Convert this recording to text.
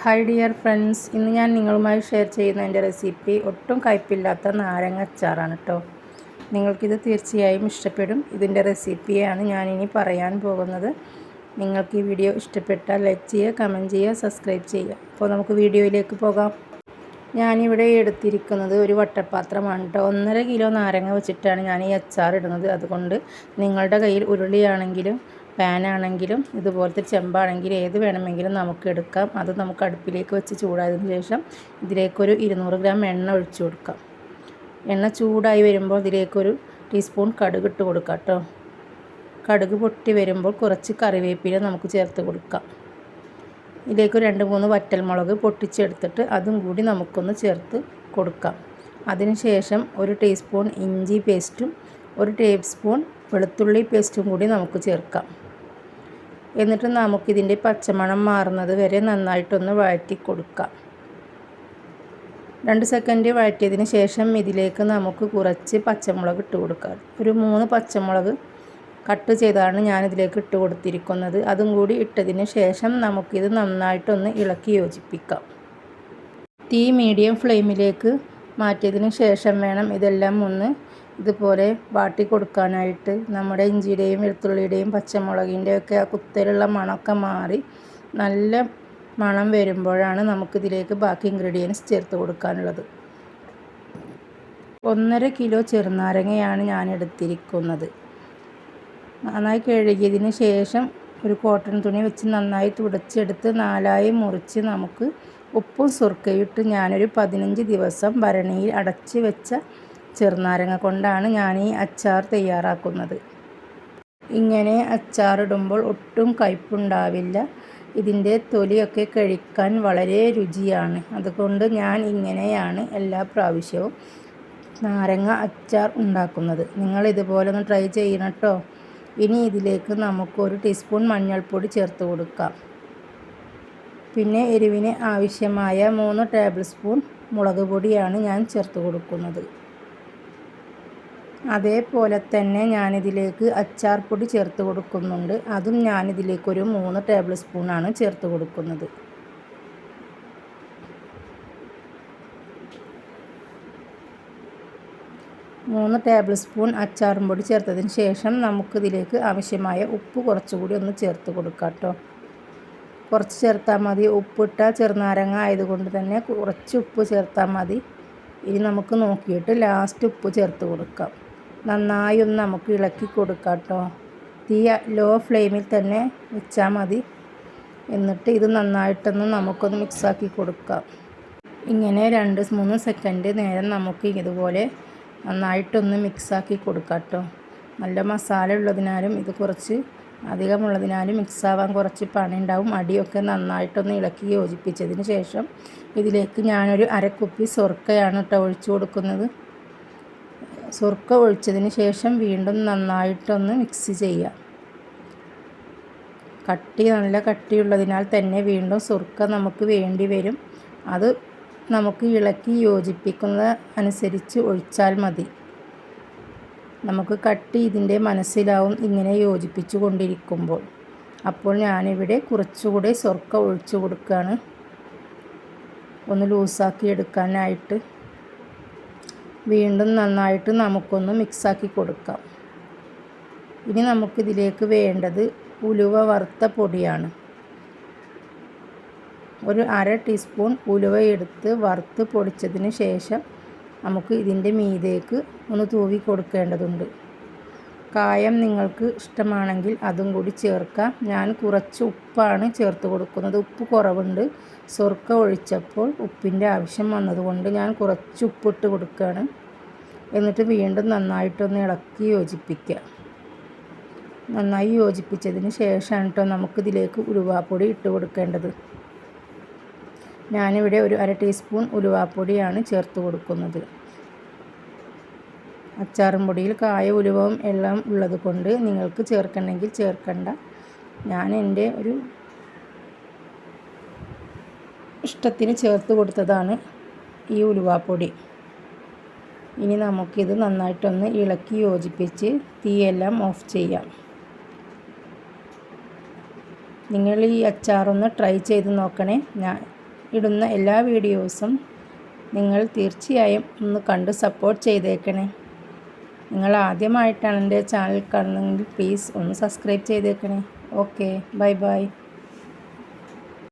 Hi dear friends ഇന്ന് ഞാൻ നിങ്ങളുമായി ഷെയർ ചെയ്യുന്ന എന്റെ റെസിപ്പി ഒട്ടും കയ്പ്പില്ലാത്ത നാരങ്ങ അച്ചാറാണ് കേട്ടോ നിങ്ങൾക്കിത് തീർച്ചയായും ഇഷ്ടപ്പെടും. ഇതിന്റെ റെസിപ്പിയാണ് ഞാനിനി പറയാൻ പോകുന്നത്. നിങ്ങൾക്ക് ഈ വീഡിയോ ഇഷ്ടപ്പെട്ടാൽ ലൈക്ക് ചെയ്യുക കമന്റ് ചെയ്യുക സബ്സ്ക്രൈബ് ചെയ്യുക. അപ്പോൾ നമുക്ക് വീഡിയോയിലേക്ക് പോകാം. ഞാനിവിടെ എടുത്തിരിക്കുന്നത് ഒരു വട്ടപ്പാത്രമാണ് കേട്ടോ ഒന്നര കിലോ നാരങ്ങ വെച്ചിട്ടാണ് ഞാൻ ഈ അച്ചാർ ഇടുന്നത്. അതുകൊണ്ട് നിങ്ങളുടെ കയ്യിൽ ഉരുളിയാണെങ്കിലും പാനാണെങ്കിലും ഇതുപോലത്തെ ചെമ്പാണെങ്കിലും ഏത് വേണമെങ്കിലും നമുക്ക് എടുക്കാം. അത് നമുക്ക് അടുപ്പിലേക്ക് വെച്ച് ചൂടായതിനു ശേഷം ഇതിലേക്കൊരു ഇരുന്നൂറ് ഗ്രാം എണ്ണ ഒഴിച്ചു കൊടുക്കാം. എണ്ണ ചൂടായി വരുമ്പോൾ ഇതിലേക്കൊരു ടീസ്പൂൺ കടുക് ഇട്ട് കൊടുക്കാം കേട്ടോ. കടുക് പൊട്ടി വരുമ്പോൾ കുറച്ച് കറിവേപ്പില നമുക്ക് ചേർത്ത് കൊടുക്കാം. ഇതിലേക്ക് രണ്ട് മൂന്ന് വറ്റൽമുളക് പൊട്ടിച്ചെടുത്തിട്ട് അതും കൂടി നമുക്കൊന്ന് ചേർത്ത് കൊടുക്കാം. അതിനുശേഷം ഒരു ടീസ്പൂൺ ഇഞ്ചി പേസ്റ്റും ഒരു ടേബിൾ സ്പൂൺ വെളുത്തുള്ളി പേസ്റ്റും കൂടി നമുക്ക് ചേർക്കാം. എന്നിട്ട് നമുക്കിതിന്റെ പച്ചമണം മാറുന്നത് വരെ നന്നായിട്ടൊന്ന് വഴറ്റി കൊടുക്കാം രണ്ട് സെക്കൻഡ് വഴറ്റിയതിന് ശേഷം ഇതിലേക്ക് നമുക്ക് കുറച്ച് പച്ചമുളക് ഇട്ട് കൊടുക്കാം. ഒരു മൂന്ന് പച്ചമുളക് കട്ട് ചെയ്താണ് ഞാനിതിലേക്ക് ഇട്ട് കൊടുത്തിരിക്കുന്നത്. അതും കൂടി ഇട്ടതിന് ശേഷം നമുക്കിത് നന്നായിട്ടൊന്ന് ഇളക്കി യോജിപ്പിക്കാം. തീ മീഡിയം ഫ്ലെയിമിലേക്ക് മാറ്റിയതിന് ശേഷം വേണം ഇതെല്ലാം ഒന്ന് ഇതുപോലെ വാട്ടി കൊടുക്കാനായിട്ട് നമ്മുടെ ഇഞ്ചിയുടെയും വെളുത്തുള്ളിയുടെയും പച്ചമുളകിന്റെ ഒക്കെ ആ കുത്തലുള്ള മണമൊക്കെ മാറി നല്ല മണം വരുമ്പോഴാണ് നമുക്കിതിലേക്ക് ബാക്കി ഇൻഗ്രീഡിയൻസ് ചേർത്ത് കൊടുക്കാനുള്ളത്. ഒന്നര കിലോ ചെറുനാരങ്ങയാണ് ഞാൻ എടുത്തിരിക്കുന്നത് നന്നായി കഴുകിയതിന് ശേഷം ഒരു കോട്ടൺ തുണി വെച്ച് നന്നായി തുടച്ചെടുത്ത് നാലായി മുറിച്ച് നമുക്ക് ഉപ്പും സുർക്കയിട്ട് ഞാനൊരു പതിനഞ്ച് ദിവസം ഭരണിയിൽ അടച്ച് വെച്ച ചെറുനാരങ്ങ കൊണ്ടാണ് ഞാൻ ഈ അച്ചാർ തയ്യാറാക്കുന്നത്. ഇങ്ങനെ അച്ചാറിടുമ്പോൾ ഒട്ടും കയ്പുണ്ടാവില്ല. ഇതിന്റെ തൊലിയൊക്കെ കഴിക്കാൻ വളരെ രുചിയാണ്. അതുകൊണ്ട് ഞാൻ ഇങ്ങനെയാണ് എല്ലാ പ്രാവശ്യവും നാരങ്ങ അച്ചാർ ഉണ്ടാക്കുന്നത്. നിങ്ങൾ ഇതുപോലെ ഒന്ന് ട്രൈ ചെയ്യണം കേട്ടോ. ഇനി ഇതിലേക്ക് നമുക്ക് ഒരു ടീസ്പൂൺ മഞ്ഞൾപ്പൊടി ചേർത്ത് കൊടുക്കാം. പിന്നെ എരിവിന് ആവശ്യമായ മൂന്ന് ടേബിൾ സ്പൂൺ മുളക് പൊടിയാണ് ഞാൻ ചേർത്ത് കൊടുക്കുന്നത്. അതേപോലെ തന്നെ ഞാനിതിലേക്ക് അച്ചാർ പൊടി ചേർത്ത് കൊടുക്കുന്നുണ്ട്. അതും ഞാനിതിലേക്ക് ഒരു മൂന്ന് ടേബിൾ സ്പൂണാണ് ചേർത്ത് കൊടുക്കുന്നത്. മൂന്ന് ടേബിൾ സ്പൂൺ അച്ചാറും പൊടി ചേർത്തതിന് ശേഷം നമുക്കിതിലേക്ക് ആവശ്യമായ ഉപ്പ് കുറച്ചുകൂടി ഒന്ന് ചേർത്ത് കൊടുക്കാം കേട്ടോ. കുറച്ച് ചേർത്താൽ മതി. ഉപ്പിട്ട ചെറുനാരങ്ങ ആയതുകൊണ്ട് തന്നെ കുറച്ച് ഉപ്പ് ചേർത്താൽ മതി. ഇനി നമുക്ക് നോക്കിയിട്ട് ലാസ്റ്റ് ഉപ്പ് ചേർത്ത് കൊടുക്കാം. നന്നായി ഒന്ന് നമുക്ക് ഇളക്കി കൊടുക്കാം കേട്ടോ. തീ ലോ ഫ്ലെയിമിൽ തന്നെ വെച്ചാൽ മതി. എന്നിട്ട് ഇത് നന്നായിട്ടൊന്ന് നമുക്കൊന്ന് മിക്സാക്കി കൊടുക്കാം. ഇങ്ങനെ രണ്ട് മൂന്ന് സെക്കൻഡ് നേരം നമുക്ക് ഇതുപോലെ നന്നായിട്ടൊന്ന് മിക്സാക്കി കൊടുക്കാം കേട്ടോ. നല്ല മസാല ഉള്ളതിനാലും ഇത് കുറച്ച് അധികമുള്ളതിനാലും മിക്സാവാൻ കുറച്ച് പണി ഉണ്ടാവും അടിയൊക്കെ നന്നായിട്ടൊന്ന് ഇളക്കി യോജിപ്പിച്ചതിന് ശേഷം ഇതിലേക്ക് ഞാനൊരു അരക്കുപ്പി സ്വർക്കയാണ് കേട്ടോ ഒഴിച്ചു കൊടുക്കുന്നത്. സുർക്ക ഒഴിച്ചതിന് ശേഷം വീണ്ടും നന്നായിട്ടൊന്ന് മിക്സ് ചെയ്യുക. കട്ടി നല്ല കട്ടിയുള്ളതിനാൽ തന്നെ വീണ്ടും സുർക്ക നമുക്ക് വേണ്ടി വരും. അത് നമുക്ക് ഇളക്കി യോജിപ്പിക്കുന്ന അനുസരിച്ച് ഒഴിച്ചാൽ മതി. നമുക്ക് കട്ടി ഇതിന്റെ മനസ്സിലാവും ഇങ്ങനെ യോജിപ്പിച്ചു കൊണ്ടിരിക്കുമ്പോൾ. അപ്പോൾ ഞാനിവിടെ കുറച്ചുകൂടെ സ്വർക്ക ഒഴിച്ചു കൊടുക്കുകയാണ്. ഒന്ന് ലൂസാക്കി എടുക്കാനായിട്ട്. വീണ്ടും നന്നായിട്ട് നമുക്കൊന്ന് മിക്സാക്കി കൊടുക്കാം. ഇനി നമുക്കിതിലേക്ക് വേണ്ടത് ഉലുവ വറുത്ത പൊടിയാണ്. ഒരു അര ടീസ്പൂൺ ഉലുവ എടുത്ത് വറുത്ത് പൊടിച്ചതിന് ശേഷം നമുക്ക് ഇതിന്റെ മീതേക്ക് ഒന്ന് തൂവി കൊടുക്കേണ്ടതുണ്ട്. കായം നിങ്ങൾക്ക് ഇഷ്ടമാണെങ്കിൽ അതും കൂടി ചേർക്കാം. ഞാൻ കുറച്ച് ഉപ്പാണ് ചേർത്ത് കൊടുക്കുന്നത്. ഉപ്പ് കുറവുണ്ട്. സ്വർക്ക ഒഴിച്ചപ്പോൾ ഉപ്പിന്റെ ആവശ്യം വന്നതുകൊണ്ട് ഞാൻ കുറച്ച് ഉപ്പിട്ട് കൊടുക്കുകയാണ്. എന്നിട്ട് വീണ്ടും നന്നായിട്ടൊന്ന് ഇളക്കി യോജിപ്പിക്കുക. നന്നായി യോജിപ്പിച്ചതിന് ശേഷമാണ് കേട്ടോ നമുക്കിതിലേക്ക് ഉലുവാപ്പൊടി ഇട്ട് കൊടുക്കേണ്ടത്. ഞാനിവിടെ ഒരു അര ടീസ്പൂൺ ഉലുവാപ്പൊടിയാണ് ചേർത്ത് കൊടുക്കുന്നത്. അച്ചാറും പൊടിയിൽ കായ ഉലുവവും എല്ലാം ഉള്ളത് കൊണ്ട് നിങ്ങൾക്ക് ചേർക്കണമെങ്കിൽ ചേർക്കണ്ട. ഞാൻ എന്റെ ഒരു ഇഷ്ടത്തിന് ചേർത്ത് കൊടുത്തതാണ് ഈ ഉലുവാപ്പൊടി. ഇനി നമുക്കിത് നന്നായിട്ടൊന്ന് ഇളക്കി യോജിപ്പിച്ച് തീയെല്ലാം ഓഫ് ചെയ്യാം. നിങ്ങൾ ഈ അച്ചാറൊന്ന് ട്രൈ ചെയ്ത് നോക്കണേ. ഞാൻ ഇടുന്ന എല്ലാ വീഡിയോസും നിങ്ങൾ തീർച്ചയായും ഒന്ന് കണ്ട് സപ്പോർട്ട് ചെയ്തേക്കണേ. നിങ്ങൾ ആദ്യമായിട്ടാണ് എന്റെ ചാനൽ കാണുന്നതെങ്കിൽ പ്ലീസ് ഒന്ന് സബ്സ്ക്രൈബ് ചെയ്തേക്കണേ. Okay bye bye